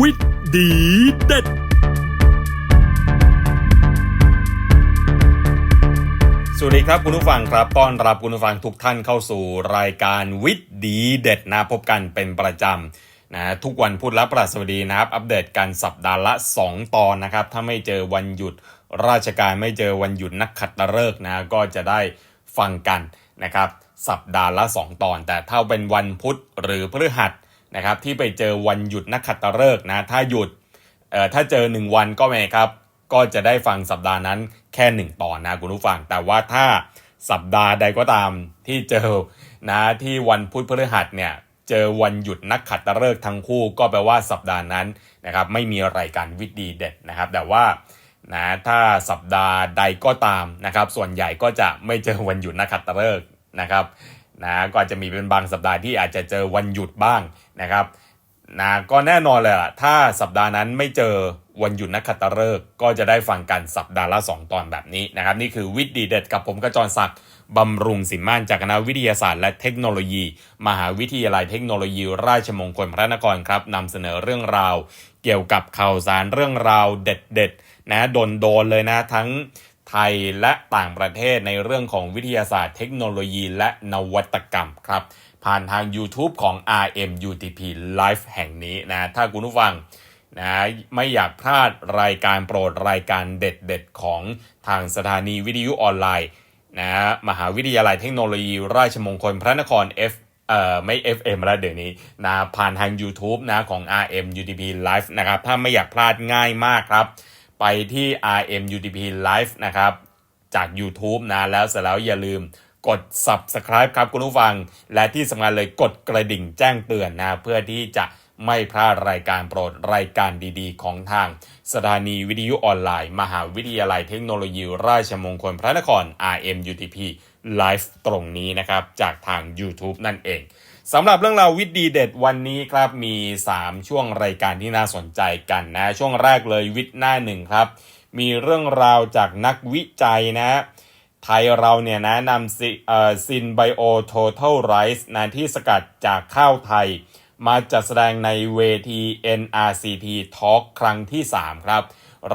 วิทย์ดีเด็ด สวัสดีครับคุณผู้ฟังครับต้อนรับคุณผู้ฟังทุกท่านเข้าสู่รายการวิทย์ดีเด็ดนะพบกันเป็นประจำนะทุกวันพุธและประสวัสดีนะครับ อัปเดตกันสัปดาห์ละ 2 ตอนนะครับ ถ้าไม่เจอวันหยุดราชการไม่เจอวันหยุดนักขัตฤกษ์นะก็จะได้ฟังกันนะครับสัปดาห์ละ 2 ตอน แต่ถ้าเป็นวันพุธหรือพฤหัส นะครับที่ไปเจอวันหยุดนักขัตฤกษ์นะถ้าหยุดเอ่อถ้าเจอ 1 วันก็ไม่ครับ ก็จะได้ฟังสัปดาห์นั้นแค่ 1 ตอนนะคุณผู้ฟัง แต่ว่าถ้าสัปดาห์ใดก็ตามที่เจอนะที่วันพุธพฤหัสเนี่ยเจอวันหยุดนักขัตฤกษ์ทั้งคู่ก็แปลว่าสัปดาห์นั้นนะครับไม่มีรายการวิดีเด็ดนะครับ แต่ว่านะถ้าสัปดาห์ใดก็ตามนะครับ ส่วนใหญ่ก็จะไม่เจอวันหยุดนักขัตฤกษ์นะครับนะก็จะมีเป็นบางสัปดาห์ที่อาจจะเจอวันหยุดบ้าง นะครับนะก็แน่นอนเลยล่ะ ถ้าสัปดาห์นั้นไม่เจอวันหยุดนักขัตฤกษ์ก็จะได้ฟังกันสัปดาห์ละ 2 ตอนแบบนี้นะครับ นี่คือวิทย์ดีเด็ดกับผมกระจรศักดิ์บำรุงสิมานจากคณะวิทยาศาสตร์และเทคโนโลยี มหาวิทยาลัยเทคโนโลยี ราชมงคลพระนครครับนำเสนอเรื่องราว เกี่ยวกับข่าวสารเรื่องราวเด็ดๆนะโดนโดนเลยนะทั้งไทยและต่างประเทศในเรื่องของวิทยาศาสตร์ เทคโนโลยีและนวัตกรรมครับ ผ่านทาง YouTube ของ RMUTP Live แห่งนี้นะ ถ้าคุณผู้ฟังนะไม่อยากพลาดรายการโปรดรายการเด็ดๆ ของทางสถานีวิทยุออนไลน์นะมหาวิทยาลัยเทคโนโลยี ราชมงคลพระนคร F เอ่อไม่ FM แล้วเดี๋ยวนี้นะผ่านทาง YouTube นะของ RMUTP Live นะครับ ถ้าไม่อยากพลาดง่ายมากครับ ไปที่ RMUTP Live นะครับ จาก YouTube นะแล้วเสร็จแล้วอย่าลืม กด Subscribe ครับคุณผู้ฟัง และที่สำคัญเลยกดกระดิ่งแจ้งเตือนนะเพื่อที่จะไม่พลาดรายการโปรดรายการดีๆ ของทาง สถานีวิทยุออนไลน์ มหาวิทยาลัยเทคโนโลยี ราชมงคลพระนคร RMUTP Live ตรงนี้นะครับ จากทาง YouTube นั่นเองสำหรับเรื่องราววิดีเด็ดวันนี้ครับมี 3 ช่วงรายการที่น่าสนใจกันนะ ช่วงแรกเลยวิทหน้าหนึ่งครับ มีเรื่องราวจากนักวิจัยนะ ไทยเราเนี่ยนะนำซิเอ่อซินไบโอโทเทลไรซ์นะที่สกัดจากข้าวไทย มาจัดแสดงในเวที NRCT Talk ครั้งที่ 3 ครับ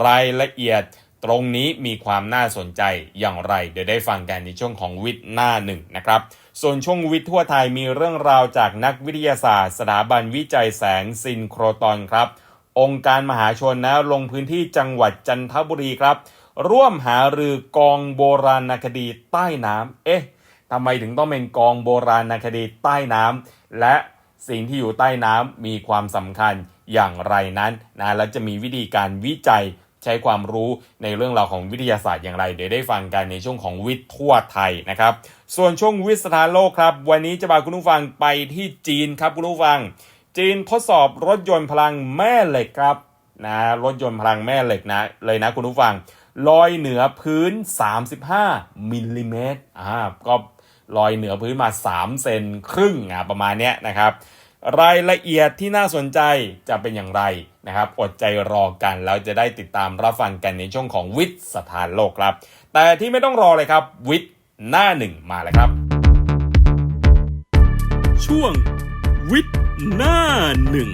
รายละเอียดตรงนี้มีความน่าสนใจอย่างไร เดี๋ยวได้ฟังกันในช่วงของวิทย์หน้าหนึ่งนะครับ ส่วนช่วงวิทย์ทั่วไทยมีเรื่องราวจากนักวิทยาศาสตร์ สถาบันวิจัยแสงซินโครตอนครับ องค์การมหาชนนะลงพื้นที่จังหวัดจันทบุรีครับ ร่วมหารือกองโบราณคดีใต้น้ำเอ๊ะทำไมถึงต้องเป็นกองโบราณคดีใต้น้ำและสิ่งที่อยู่ใต้น้ำมีความสำคัญอย่างไรนั้นนะและจะมีวิธีการวิจัยใช้ความรู้ในเรื่องราวของวิทยาศาสตร์อย่างไร เดี๋ยวได้ฟังกันในช่วงของวิทย์ทั่วไทยนะครับ ส่วนช่วงวิสถานโลกครับ วันนี้จะพาคุณผู้ฟังไปที่จีนครับคุณผู้ฟัง จีนทดสอบรถยนต์พลังแม่เหล็กครับนะรถยนต์พลังแม่เหล็กนะเลยนะคุณผู้ฟัง ลอยเหนือพื้น 35มิลลิเมตรอ่าก็ลอยเหนือพื้นมา 3 เซนครึ่งอะประมาณเนี้ยนะครับ รายละเอียดที่น่าสนใจจะเป็นอย่างไรนะครับ อดใจรอกันแล้วจะได้ติดตามรับฟังกันในช่วงของวิทย์สถานโลกครับ แต่ที่ไม่ต้องรอเลยครับ วิทย์หน้าหนึ่งมาเลยครับ ช่วงวิทย์หน้าหนึ่ง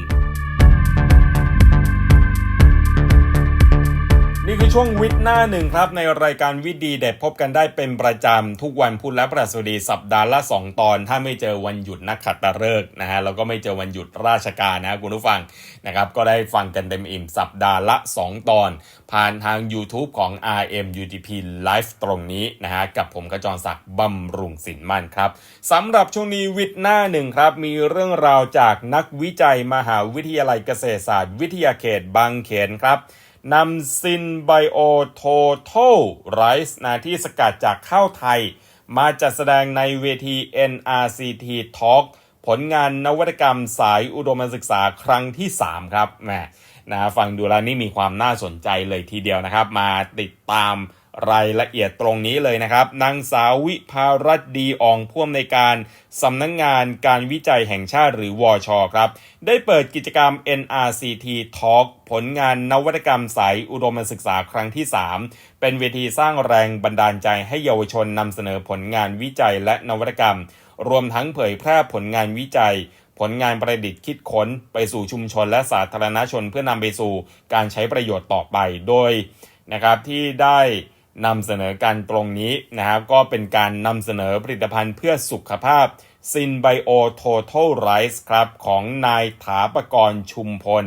นี่คือช่วงวิทย์หน้าหนึ่งครับ ในรายการวิดีเด็ดพบกันได้เป็นประจำ ทุกวันพุธและประสดีสัปดาห์ละ 2 ตอน ถ้าไม่เจอวันหยุดนักขัตฤกษ์นะฮะแล้วก็ไม่เจอวันหยุดราชการนะคุณผู้ฟังนะครับก็ได้ฟังกันเต็มอิ่มสัปดาห์ละ 2 ตอน ผ่านทาง YouTube ของ RMUTP Live ตรงนี้นะฮะกับผมกระจรศักดิ์บำรุงสินมั่นครับสำหรับช่วงนี้วิทย์หน้าหนึ่งครับมีเรื่องราวจากนักวิจัยมหาวิทยาลัยเกษตรศาสตร์ วิทยาเขตบางเขนครับ นำซินไบโอโทโทไรซ์นาที่สกัดจากข้าวไทย มาจัดแสดงในเวที NRCT Talk ผลงานนวัตกรรมสายอุดมศึกษาครั้งที่ 3 ครับแหมนะฟังดูแล้วนี่มีความน่าสนใจเลยทีเดียวนะครับ มาติดตาม รายละเอียดตรงนี้เลยนะครับ นางสาววิภารัตดีอองพ่วมในการสำนักงงานการวิจัยแห่งชาติหรือวอชอครับ ได้เปิดกิจกรรม NRCT Talk ผลงานนวัตกรรมสายอุดมศึกษาครั้งที่ 3 เป็นเวทีสร้างแรงบันดาลใจให้เยาวชนนำเสนอผลงานวิจัยและนวัตกรรม รวมทั้งเผยแพร่ผลงานวิจัยผลงานประดิษฐ์คิดค้นไปสู่ชุมชนและสาธารณชนเพื่อนำไปสู่การใช้ประโยชน์ต่อไปโดยนะครับที่ได้ นำเสนอการตรงนี้นะครับ ก็เป็นการนำเสนอผลิตภัณฑ์เพื่อสุขภาพ s y n b i o Total Rice ครับ ของนายถาปกรณ์ชุมพล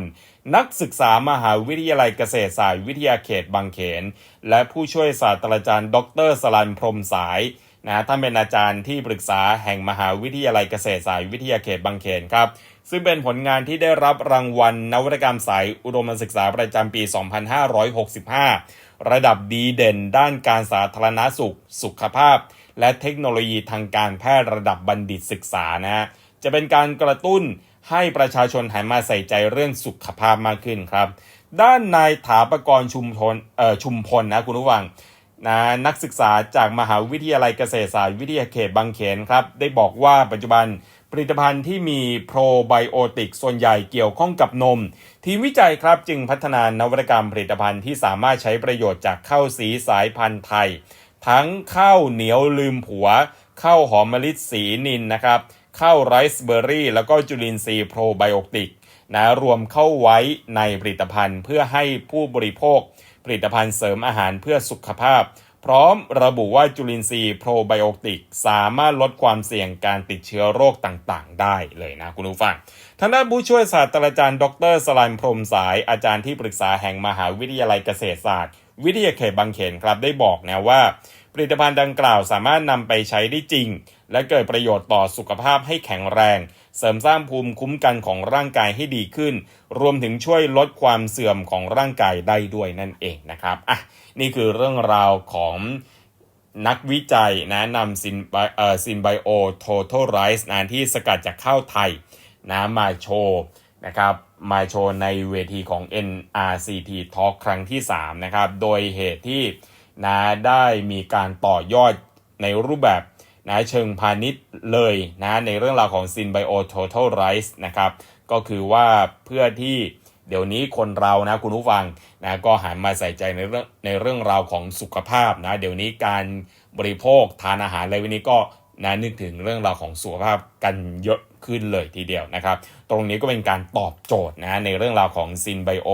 นักศึกษามหาวิทยาลัยเกษตรศาสตร์วิทยาเขตบางเขน และผู้ช่วยศาสตราจารย์ ดรสลันพรมสายนะท่านเป็นอาจารย์ที่ปรึกษาแห่งมหาวิทยาลัยเกษตรศาสตร์วิทยาเขตบางเขนครับ ซึ่งเป็นผลงานที่ได้รับรางวัลนวัตกรรมสายอุดมศึกษาประจำปี 2565 ระดับดีเด่นด้านการสาธารณาสุข สุขภาพ และเทคโนโลยีทางการแพทย์ระดับบัณฑิตศึกษานะฮะจะเป็นการกระตุ้นให้ประชาชนหันมาใส่ใจเรื่องสุขภาพมากขึ้นครับ ด้านนายถาปกรณ์ชุมพลเอ่อชุมพลนะคุณผู้ฟังนะนักศึกษาจากมหาวิทยาลัยเกษตรศาสตร์วิทยาเขตบางเขนครับ ได้บอกว่าปัจจุบันผลิตภัณฑ์ที่มีโปรไบโอติกส่วนใหญ่เกี่ยวข้องกับนม ทีมวิจัยครับจึงพัฒนานวัตกรรมผลิตภัณฑ์ที่สามารถใช้ประโยชน์จากข้าวสีสายพันธุ์ไทย ทั้งข้าวเหนียวลืมผัวข้าวหอมมะลิสีนินนะครับข้าวไรซ์เบอร์รี่ แล้วก็จุลินทรีย์โปรไบโอติกนะรวมเข้าไว้ในผลิตภัณฑ์เพื่อให้ผู้บริโภค ผลิตภัณฑ์เสริมอาหารเพื่อสุขภาพ พร้อมระบุว่าจุลินทรีย์โปรไบโอติกสามารถลดความเสี่ยงการติดเชื้อโรคต่างๆ ได้เลยนะคุณผู้ฟัง ทางด้านผู้ช่วยศาสตราจารย์ ดรสลันพรมสายอาจารย์ที่ปรึกษาแห่งมหาวิทยาลัยเกษตรศาสตร์ วิทยาเขตบางเขนครับได้บอกนะว่า ผลิตภัณฑ์ดังกล่าวสามารถนำไปใช้ได้จริง และเกิดประโยชน์ต่อสุขภาพให้แข็งแรง เสริมสร้างภูมิคุ้มกันของร่างกายให้ดีขึ้น รวมถึงช่วยลดความเสื่อมของร่างกายได้ด้วยนั่นเองนะครับอะนี่คือเรื่องราวของนักวิจัยนะนำซินเอ่อซินไบโอโททอลไรซ์นะที่สกัดจากข้าวไทยนะมาโชว์นะครับมาโชว์ในเวทีของ NRCT Talk ครั้งที่ 3 นะครับ โดยเหตุที่นะได้มีการต่อยอดในรูปแบบ นะเชิงพาณิชย์เลยนะในเรื่องราวของ Synbio Total Rice นะครับก็คือว่าเพื่อที่เดี๋ยวนี้คนเรานะคุณผู้ฟังนะก็หันมาใส่ใจในเรื่องในเรื่องราวของสุขภาพนะเดี๋ยวนี้การบริโภคทานอาหารอะไรวันนี้ก็นะนึกถึงเรื่องราวของสุขภาพกันเยอะขึ้นเลยทีเดียวนะครับ ตรงนี้ก็เป็นการตอบโจทย์นะในเรื่องราวของ Synbio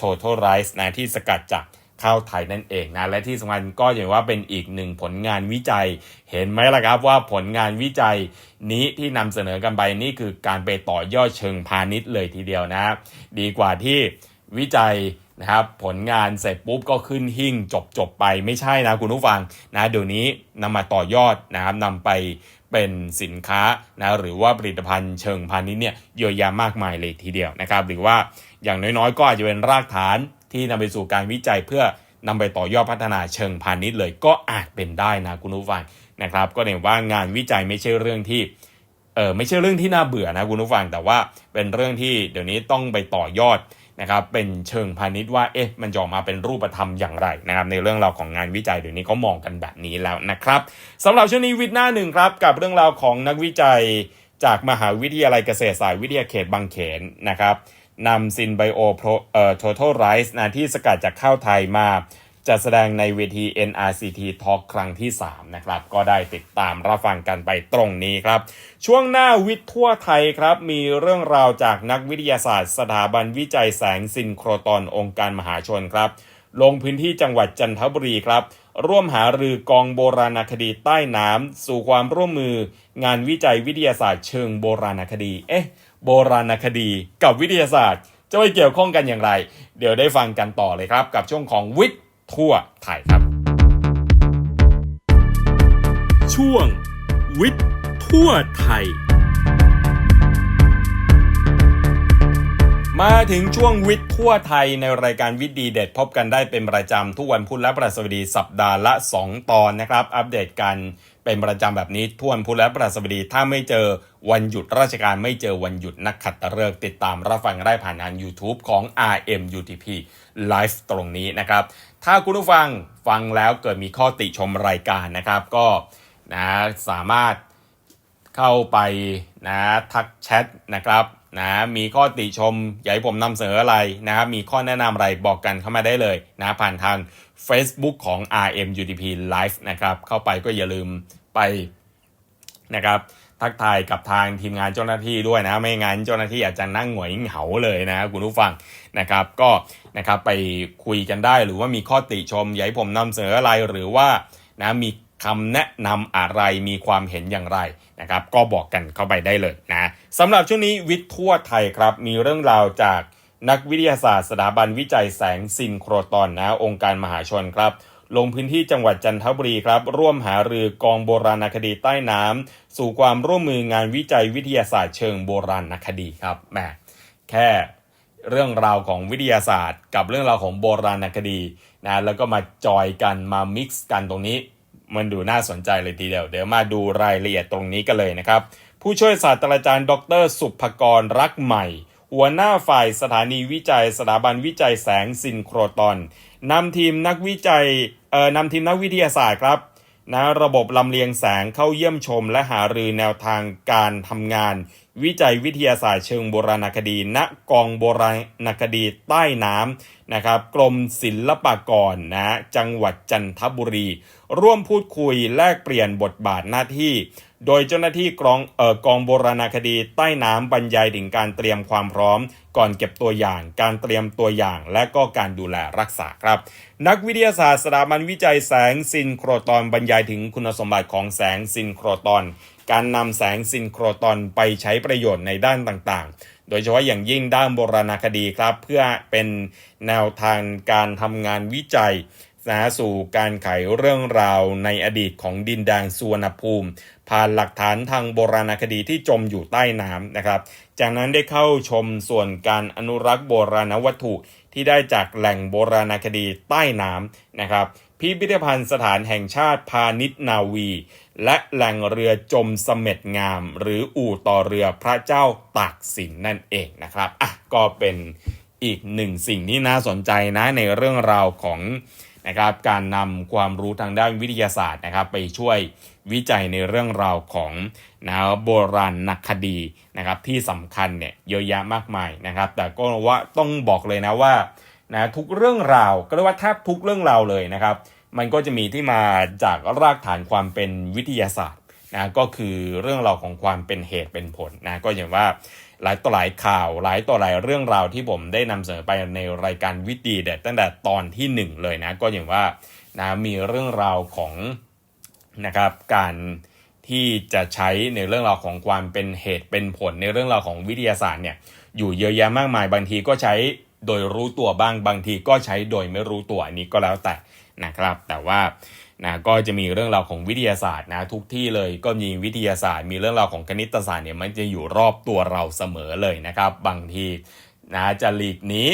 Total Rice นะที่สกัดจาก ข้าวไทยนั่นเองนะและที่สำคัญก็อย่างว่าเป็นอีกหนึ่งผลงานวิจัย เห็นไหมล่ะครับว่าผลงานวิจัยนี้ที่นำเสนอกันไปนี่คือการไปต่อยอดเชิงพาณิชย์เลยทีเดียวนะ ดีกว่าที่วิจัยนะครับผลงานเสร็จปุ๊บก็ขึ้นหิ่งจบจบไปไม่ใช่นะคุณผู้ฟังนะเดี๋ยวนี้นำมาต่อยอดนะครับนำไปเป็นสินค้านะหรือว่าผลิตภัณฑ์เชิงพาณิชย์เนี่ยเยอะแยะมากมายเลยทีเดียวนะครับ หรือว่าอย่างน้อยๆ ก็อาจจะเป็นรากฐาน ที่นำไปสู่การวิจัยเพื่อนำไปต่อยอดพัฒนาเชิงพาณิชย์เลยก็อาจเป็นได้นะคุณผู้ฟังนะครับ ก็เห็นว่างานวิจัยไม่ใช่เรื่องที่เออไม่ใช่เรื่องที่น่าเบื่อนะคุณผู้ฟังแต่ว่าเป็นเรื่องที่เดี๋ยวนี้ต้องไปต่อยอดนะครับเป็นเชิงพาณิชย์ว่าเอ๊ะมันจะออกมาเป็นรูปธรรมอย่างไรนะครับในเรื่องราวของงานวิจัยเดี๋ยวนี้เขามองกันแบบนี้แล้วนะครับสำหรับช่วงนี้วิทย์หน้าหนึ่งครับกับเรื่องราวของนักวิจัยจากมหาวิทยาลัยเกษตรศาสตร์วิทยาเขตบางเขนนะครับ นำซินไบโอโปรเอ่อ total rice นะที่สกัดจากข้าวไทยมาจัดแสดงในเวที NRCT Talk ครั้งที่ 3 นะครับ ก็ได้ติดตามรับฟังกันไปตรงนี้ครับ ช่วงหน้าวิทย์ทั่วไทยครับ มีเรื่องราวจากนักวิทยาศาสตร์ สถาบันวิจัยแสงซินโครตอนองค์การมหาชนครับ ลงพื้นที่จังหวัดจันทบุรีครับ ร่วมหารือกองโบราณคดีใต้น้ำสู่ความร่วมมือ งานวิจัยวิทยาศาสตร์เชิงโบราณคดี เอ๊ะ โบราณคดีกับวิทยาศาสตร์ จะไปเกี่ยวข้องกันอย่างไร เดี๋ยวได้ฟังกันต่อเลยครับ กับช่วงของวิทย์ทั่วไทยครับ ช่วง วิทย์ทั่วไทย มาถึงช่วงวิทย์ทั่วไทยในรายการวิทย์ดีเด็ดพบกันได้เป็นประจำทุกวันพุธและประสบดีสัปดาห์ละ 2 ตอนนะครับ อัปเดตกันเป็นประจำแบบนี้ทุกวันพุธและประสบดีถ้าไม่เจอวันหยุดราชการไม่เจอวันหยุดนักขัตฤกษ์ติดตามรับฟังได้ผ่านทาง YouTube ของ RMUTP Live ตรงนี้นะครับ ถ้าคุณผู้ฟังฟังแล้วเกิดมีข้อติชมรายการนะครับ ก็นะสามารถเข้าไปนะทักแชทนะครับ นะมีข้อติชมอยากให้ผมนำเสนออะไรนะครับมีข้อแนะนำอะไรบอกกันเข้ามาได้เลยนะผ่านทาง Facebook ของ RMUTP Live นะครับเข้าไปก็อย่าลืมไปนะครับททักทายกับทางทีมงานเจ้าหน้าที่ด้วยนะไม่งั้นเจ้าหน้าที่อาจจะนั่งหงอยเหงาเลยนะคุณผู้ฟังนะครับก็นะครับไปคุยกันได้หรือว่ามีข้อติชมอยากให้ผมนำเสนออะไรหรือว่านะมี คำแนะนำอะไรมีความเห็นอย่างไรนะครับ ก็บอกกันเข้าไปได้เลยนะสำหรับช่วงนี้วิทย์ทั่วไทยครับ มีเรื่องราวจากนักวิทยาศาสตร์สถาบันวิจัยแสงซินโครตอนนะองค์การมหาชนครับ ลงพื้นที่จังหวัดจันทบุรีครับ ร่วมหารือกองโบราณคดีใต้น้ำสู่ความร่วมมืองานวิจัยวิทยาศาสตร์เชิงโบราณคดีครับแหมแค่เรื่องราวของวิทยาศาสตร์ กับเรื่องราวของโบราณคดีนะแล้วก็มาจอยกันมามิกซ์กันตรงนี้ มันดูน่าสนใจเลยทีเดียวเดี๋ยวมาดูรายละเอียดตรงนี้กันเลยนะครับ ผู้ช่วยศาสตราจารย์ ดร สุภกรรักใหม่ หัวหน้าฝ่ายสถานีวิจัย สถาบันวิจัยแสงซินโครตอนนำทีมนักวิจัยเอ่อนำทีมนักวิทยาศาสตร์ครับ นะระบบลำเลียงแสงเข้าเยี่ยมชมและหารือแนวทางการทำงาน วิจัยวิทยาศาสตร์เชิงโบราณคดี ณกองโบราณคดีใต้น้ำนะครับกรมศิลปากรนะจังหวัดจันทบุรี ร่วมพูดคุยแลกเปลี่ยนบทบาทหน้าที่ โดยเจ้าหน้าที่กองเอ่อกองโบราณคดีใต้น้ำบรรยายถึงการเตรียมความพร้อม ก่อนเก็บตัวอย่าง การเตรียมตัวอย่าง และก็การดูแลรักษาครับ นักวิทยาศาสตร์สถาบันวิจัยแสงซินโครตอนบรรยายถึงคุณสมบัติของแสงซินโครตอน การนำแสงซินโครตอนไปใช้ประโยชน์ในด้านต่างๆ โดยเฉพาะอย่างยิ่งด้านโบราณคดีครับ เพื่อเป็นแนวทางการทำงานวิจัยนะสู่การไขเรื่องราวในอดีตของดินแดนสุวรรณภูมิ ผ่านหลักฐานทางโบราณคดีที่จมอยู่ใต้น้ำนะครับ จากนั้นได้เข้าชมส่วนการอนุรักษ์โบราณวัตถุ ที่ได้จากแหล่งโบราณคดีใต้น้ำนะครับพิพิธภัณฑ์สถานแห่งชาติพาณิชนาวี และแหล่งเรือจมเสม็ดงาม หรืออู่ต่อเรือพระเจ้าตากสินนั่นเองนะครับอะก็เป็นอีกหนึ่งสิ่งที่น่าสนใจนะในเรื่องราวของนะครับการนำความรู้ทางด้านวิทยาศาสตร์นะครับไปช่วย วิจัยในเรื่องราวของนะโบราณนักคดีนะครับที่สำคัญเนี่ยเยอะแยะมากมายนะครับ แต่ก็ว่าต้องบอกเลยนะว่านะทุกเรื่องราวก็เรียกว่าแทบทุกเรื่องราวเลยนะครับ มันก็จะมีที่มาจากรากฐานความเป็นวิทยาศาสตร์นะก็คือเรื่องราวของความเป็นเหตุเป็นผลนะก็อย่างว่าหลายต่อหลายข่าวหลายต่อหลายเรื่องราวที่ผมได้นำเสนอไปในรายการวิตีเด็ดตั้งแต่ตอนที่ 1 เลยนะก็อย่างว่านะมีเรื่องราวของ นะครับการที่จะใช้ในเรื่องราวของความเป็นเหตุเป็นผลในเรื่องราวของวิทยาศาสตร์เนี่ยอยู่เยอะแยะมากมายบางทีก็ใช้โดยรู้ตัวบ้างบางทีก็ใช้โดยไม่รู้ตัวอันนี้ก็แล้วแต่นะครับ แต่ว่านะก็จะมีเรื่องราวของวิทยาศาสตร์นะทุกที่เลยก็มีวิทยาศาสตร์ มีเรื่องราวของคณิตศาสตร์เนี่ยมันจะอยู่รอบตัวเราเสมอเลยนะครับ บางทีนะจะหลีกนี้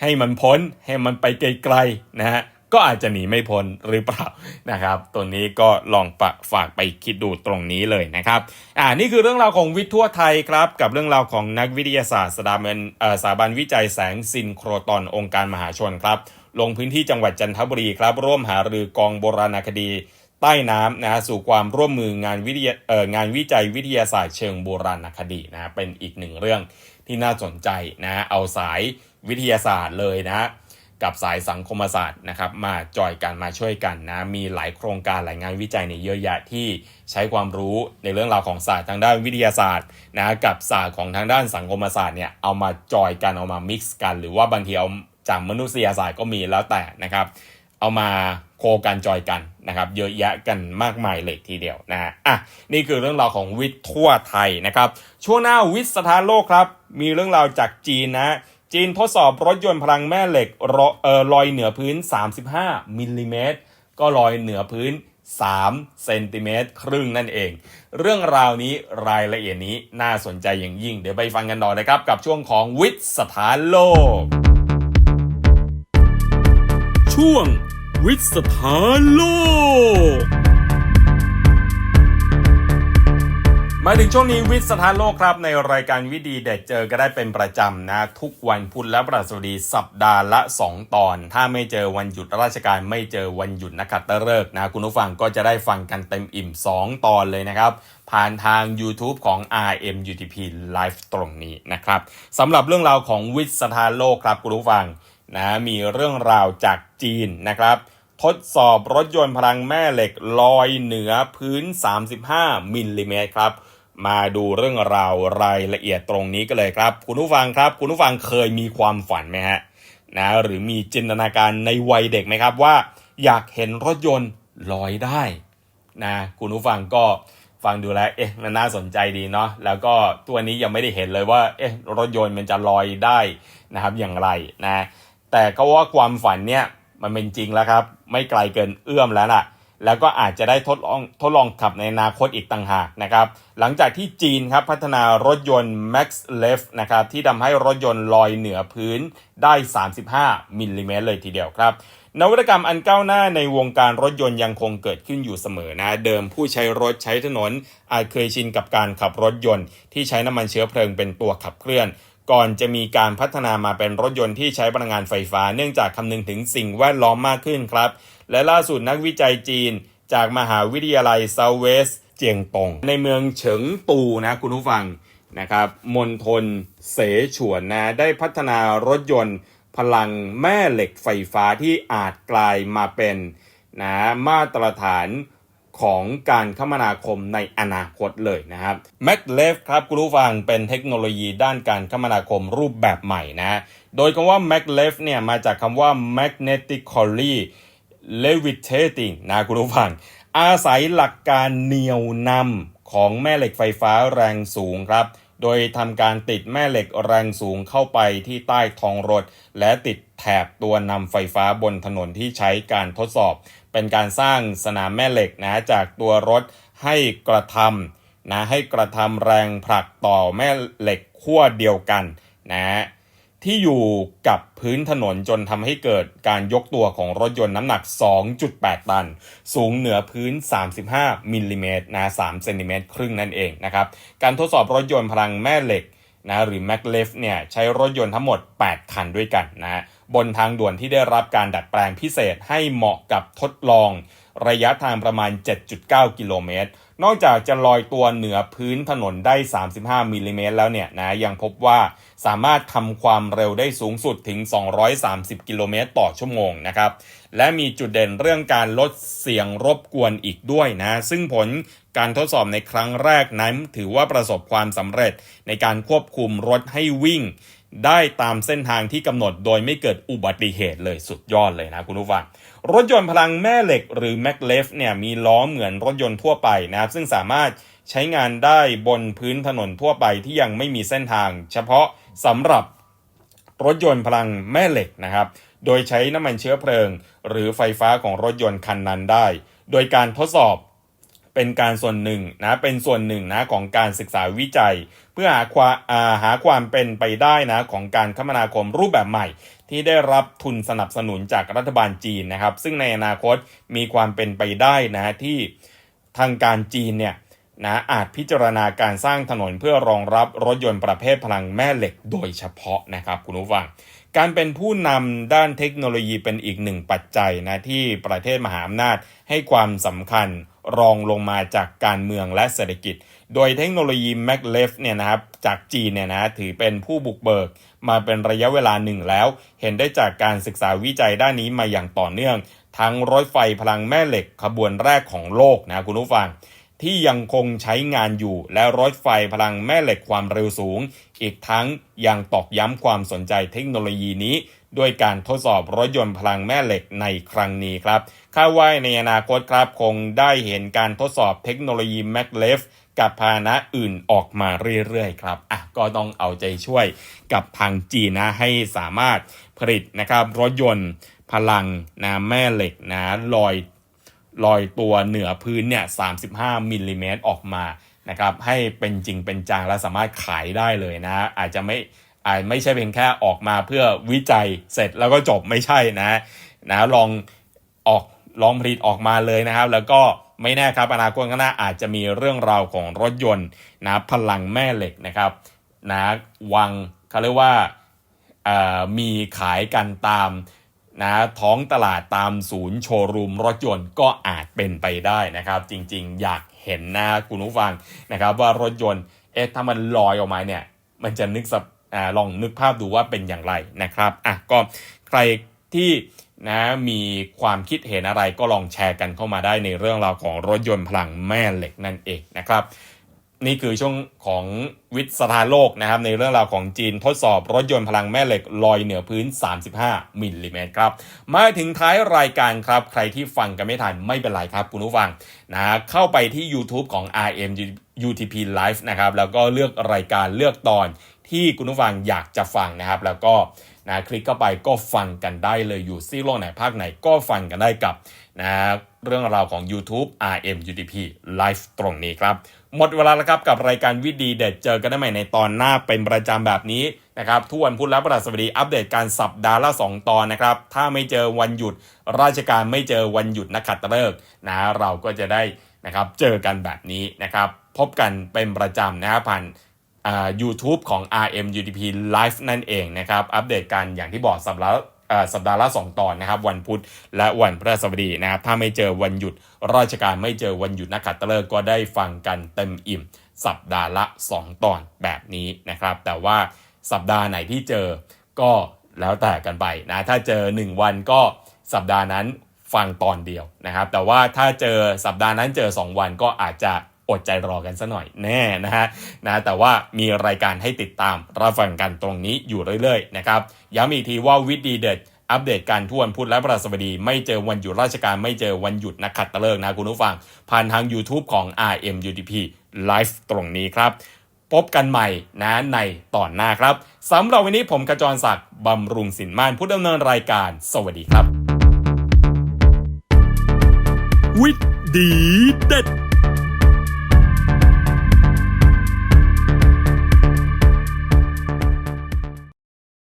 ให้มันพ้นให้มันไปไกลๆนะฮะ ก็อาจจะหนีไม่พ้นหรือเปล่านะครับ ตัวนี้ก็ลองปะฝากไปคิดดูตรงนี้เลยนะครับ อ่านี่คือเรื่องราวของวิทย์ทั่วไทยครับ กับเรื่องราวของนักวิทยาศาสตร์สถาบันสถาบันวิจัยแสงซินโครตอนองค์การมหาชนครับ ลงพื้นที่จังหวัดจันทบุรีครับ ร่วมหารือกองโบราณคดีใต้น้ำนะฮะสู่ความร่วมมืองานวิทยางานวิจัยวิทยาศาสตร์เชิงโบราณคดีนะฮะเป็นอีกหนึ่งเรื่องที่น่าสนใจนะเอาสายวิทยาศาสตร์เลยนะ กับสายสังคมศาสตร์นะครับมาจอยกันมาช่วยกันนะมีหลายโครงการหลายงานวิจัยในเยอะแยะที่ใช้ความรู้ในเรื่องราวของศาสตร์ทางด้านวิทยาศาสตร์นะกับศาสตร์ของทางด้านสังคมศาสตร์เนี่ยเอามาจอยกันเอามามิกซ์กัน หรือว่าบางทีเอาจากมนุษยศาสตร์ก็มีแล้วแต่นะครับเอามาโคกันจอยกันนะครับเยอะแยะกันมากมายเลยทีเดียวนะอะนี่คือเรื่องราวของวิทย์ทั่วไทยนะครับช่วงหน้าวิทย์สถานโลกครับ มีเรื่องราวจากจีนนะ จีนทดสอบรถยนต์พลังแม่เหล็กออลอยเหนือพื้น 35 มิลลิเมตร ก็ลอยเหนือพื้น 3 เซนติเมตรครึ่งนั่นเอง เรื่องราวนี้รายละเอียดนี้น่าสนใจอย่างยิ่ง เดี๋ยวไปฟังกันต่อนะครับ กับช่วงของวิทย์สถานโลก ช่วงวิทย์สถานโลก มาถึงช่วงนี้วิทย์สถานโลกครับในรายการวิดีเด็ดเจอก็ได้เป็นประจำนะ ทุกวันพุธและประสบดีสัปดาห์ละ 2 ตอน ถ้าไม่เจอวันหยุดราชการไม่เจอวันหยุดนักขัตฤกษ์นะ คุณผู้ฟังก็จะได้ฟังกันเต็มอิ่ม 2 ตอนเลยนะครับ ผ่านทาง YouTube ของ RMUTP Live ตรงนี้นะครับสำหรับเรื่องราวของวิทย์สถานโลกครับคุณผู้ฟังนะมีเรื่องราวจากจีนนะครับทดสอบรถยนต์พลังแม่เหล็กลอยเหนือพื้น 35มิลลิเมตรครับ มาดูเรื่องราวรายละเอียดตรงนี้กันเลยครับ คุณผู้ฟังครับ คุณผู้ฟังเคยมีความฝันไหมฮะนะหรือมีจินตนาการในวัยเด็กไหมครับว่า อยากเห็นรถยนต์ลอยได้นะคุณผู้ฟังก็ฟังดูแล้วเอ๊ะมันน่าสนใจดีเนาะแล้วก็ตัวนี้ยังไม่ได้เห็นเลยว่าเอ๊ะรถยนต์มันจะลอยได้นะครับอย่างไรนะแต่ก็ว่าความฝันเนี่ยมันเป็นจริงแล้วครับ ไม่ไกลเกินเอื้อมแล้วล่ะ แล้วก็อาจจะได้ทดลองทดลองขับในอนาคตอีกต่างหากนะครับ หลังจากที่จีนครับพัฒนารถยนต์ Max l e f นะครับที่ทำให้รถยนต์ลอยเหนือพื้นได้ 35 มิลลิเมตรเลยทีเดียวครับ นวัตกรรมอันก้าวหน้าในวงการรถยนต์ยังคงเกิดขึ้นอยู่เสมอนะ เดิมผู้ใช้รถใช้ถนน อาจเคยชินกับการขับรถยนต์ ที่ใช้น้ำมันเชื้อเพลิงเป็นตัวขับเคลื่อนก่อนจะมีการพัฒนามาเป็นรถยนต์ที่ใช้พลังงานไฟฟ้า เนื่องจากคำนึงถึงสิ่งแวดล้อมมากขึ้นครับ และล่าสุดนักวิจัยจีน จากมหาวิทยาลัยเซาเวสเจียงตง ในเมืองเฉิงตูนะคุณผู้ฟังนะครับมณฑลเสฉวนนะได้พัฒนารถยนต์ พลังแม่เหล็กไฟฟ้าที่อาจกลายมาเป็นนะมาตรฐานของการคมนาคมในอนาคตเลยนะครับ m a c l e f ครับคุณผู้ฟังเป็นเทคโนโลยีด้านการคมนาคมรูปแบบใหม่นะ โดยคำว่า m a c l e f เนี่ยมาจากคำว่า magnetically levitating นะคุณผู้ฟัง อาศัยหลักการเหนี่ยวนำของแม่เหล็กไฟฟ้าแรงสูงครับ โดยทำการติดแม่เหล็กแรงสูงเข้าไปที่ใต้ท้องรถ และติดแถบตัวนำไฟฟ้าบนถนนที่ใช้การทดสอบ เป็นการสร้างสนามแม่เหล็กนะจากตัวรถให้กระทำนะให้กระทำแรงผลักต่อแม่เหล็กขั้วเดียวกันนะ ที่อยู่กับพื้นถนนจนทำให้เกิดการยกตัวของรถยนต์น้ำหนัก 2.8 ตัน สูงเหนือพื้น 35มิลลิเมตรนะ3เซนติเมตรครึ่งนั่นเองนะครับการทดสอบรถยนต์พลังแม่เหล็กนะหรือ m a c l e f เนี่ยใช้รถยนต์ทั้งหมด 8 คันด้วยกันนะบนทางด่วนที่ได้รับการดัดแปลงพิเศษให้เหมาะกับทดลอง ระยะทางประมาณ 7.9 กิโลเมตร นอกจากจะลอยตัวเหนือพื้นถนนได้ 35มิลลิเมตรแล้วเนี่ยนะยังพบว่าสามารถทำความเร็วได้สูงสุดถึง 230 กิโลเมตรต่อชั่วโมงนะครับ และมีจุดเด่นเรื่องการลดเสียงรบกวนอีกด้วยนะ ซึ่งผลการทดสอบในครั้งแรกนั้นถือว่าประสบความสำเร็จในการควบคุมรถให้วิ่ง ได้ตามเส้นทางที่กำหนดโดยไม่เกิดอุบัติเหตุเลยสุดยอดเลยนะคุณผู้ฟัง รถยนต์พลังแม่เหล็กหรือ m a c l e f เนี่ยมีล้อเหมือนรถยนต์ทั่วไปนะครับ ซึ่งสามารถใช้งานได้บนพื้นถนนทั่วไปที่ยังไม่มีเส้นทาง เฉพาะสำหรับรถยนต์พลังแม่เหล็กนะครับ โดยใช้น้ำมันเชื้อเพลิง หรือไฟฟ้าของรถยนต์คันนั้นได้ โดยการทดสอบ เป็นการส่วนหนึ่งนะเป็นส่วนหนึ่งนะของการศึกษาวิจัย เพื่อหาความาหาความเป็นไปได้นะของการคมนาคมรูปแบบใหม่ ที่ได้รับทุนสนับสนุนจากรัฐบาลจีนนะครับ ซึ่งในอนาคตมีความเป็นไปได้นะที่ทางการจีนเนี่ยนะอาจพิจารณาการสร้างถนนเพื่อรองรับรถยนต์ประเภทพลังแม่เหล็กโดยเฉพาะนะครับคุณผู้ฟัง การเป็นผู้นำด้านเทคโนโลยีเป็นอีกหนึ่งปัจจัยนะที่ประเทศมหาอำนาจให้ความสำคัญ รองลงมาจากการเมืองและเศรษฐกิจ โดยเทคโนโลยี m a c l e f เนี่ยนะครับจากจีนเนี่ยนะถือเป็นผู้บุกเบิกมาเป็นระยะเวลาหนึ่งแล้ว เห็นได้จากการศึกษาวิจัยด้านนี้มาอย่างต่อเนื่อง ทั้งรถไฟพลังแม่เหล็กขบวนแรกของโลกนะคุณผู้ฟังที่ยังคงใช้งานอยู่และรถไฟพลังแม่เหล็กความเร็วสูง อีกทั้งยังตอกย้ำความสนใจเทคโนโลยีนี้ ด้วยการทดสอบรถยนต์พลังแม่เหล็กในครั้งนี้ครับคาดว่าในอนาคตครับคงได้เห็นการทดสอบเทคโนโลยี m a c l e f กับพาหนะอื่นออกมาเรื่อยๆครับอะก็ต้องเอาใจช่วยกับทางจีนนะให้สามารถผลิตนะครับรถยนต์พลังนะแม่เหล็กนะลอยลอยตัวเหนือพื้นเนี่ย 35 มิลลิเมตรออกมานะครับให้เป็นจริงเป็นจังและสามารถขายได้เลยนะ อาจจะไม่ อาจไม่ใช่เพียงแค่ออกมาเพื่อวิจัยเสร็จแล้วก็จบไม่ใช่นะนะลองออกลองผลิตออกมาเลยนะครับ แล้วก็ไม่แน่ครับอนาคตข้างหน้าอาจจะมีเรื่องราวของรถยนต์นะพลังแม่เหล็กนะครับนะวังเขาเรียกว่ามีขายกันตามนะท้องตลาดตามศูนย์โชว์รูมรถยนต์ก็อาจเป็นไปได้นะครับ จริงๆ อยากเห็นนะคุณผู้ฟังนะครับว่ารถยนต์เอ๊ะถ้ามันลอยออกมาเนี่ยมันจะนึกสับ อ่าลองนึกภาพดูว่าเป็นอย่างไรนะครับอะก็ใครที่นะมีความคิดเห็นอะไรก็ลองแชร์กันเข้ามาได้ในเรื่องราวของรถยนต์พลังแม่เหล็กนั่นเองนะครับ นี่คือช่วงของวิทยสถานโลกนะครับ ในเรื่องราวของจีนทดสอบรถยนต์พลังแม่เหล็กลอยเหนือพื้น 35 มิลลิเมตรครับ มาถึงท้ายรายการครับ ใครที่ฟังกันไม่ทันไม่เป็นไรครับคุณผู้ฟังนะเข้าไปที่ YouTube ของ RM UTP Live นะครับ แล้วก็เลือกรายการเลือกตอน ที่คุณผู้ฟังอยากจะฟังนะครับ แล้วก็นะคลิกเข้าไปก็ฟังกันได้เลยอยู่ซี่โลกไหนภาคไหนก็ฟังกันได้กับนะเรื่องราวของ YouTube RM UTP Live ตรงนี้ครับ หมดเวลาแล้วครับกับรายการวิดีเด็ดเจอกันได้ใหม่ในตอนหน้าเป็นประจำแบบนี้นะครับทุกวันพุธและพฤหัสบดีอัปเดตการสัปดาห์ละ 2 ตอนนะครับ ถ้าไม่เจอวันหยุด ราชการไม่เจอวันหยุดนักขัตฤกษ์นะเราก็จะได้นะครับเจอกันแบบนี้นะครับ พบกันเป็นประจำนะครับผ่าน YouTube ของ RM UTP Live นั่นเองนะครับ อัปเดตกันอย่างที่บอกสัปดาห์สัปดาห์ละ2ตอนนะครับ วันพุธและวันพฤหัสบดีนะครับ ถ้าไม่เจอวันหยุดราชการไม่เจอวันหยุดนักขัตฤกษ์ก็ได้ฟังกันเต็มอิ่ม สัปดาห์ละ 2 ตอนแบบนี้นะครับ แต่ว่าสัปดาห์ไหนที่เจอก็แล้วแต่กันไปนะถ้าเจอ 1 วันก็สัปดาห์นั้นฟังตอนเดียวนะครับ แต่ว่าถ้าเจอสัปดาห์นั้นเจอ 2 วันก็อาจจะ อดใจรอกันซะหน่อยแน่นะฮะนะแต่ว่ามีรายการให้ติดตามรับฟังกันตรงนี้อยู่เรื่อยๆนะครับย้ำอีกทีว่าวิดีเด็ดอัปเดตการทุวนพุธและพฤหัสบดี ไม่เจอวันหยุดราชการไม่เจอวันหยุดนักขัดตฤกษ์นะคุณผู้ฟัง ผ่านทาง YouTube ของ RMUTP Live ตรงนี้ครับ พบกันใหม่นะในตอนหน้าครับสำหรับวันนี้ผมกระจรศักดิ์บำรุงสินม่านผู้ดำเนินรายการ สวัสดีครับ วิดีเด็ด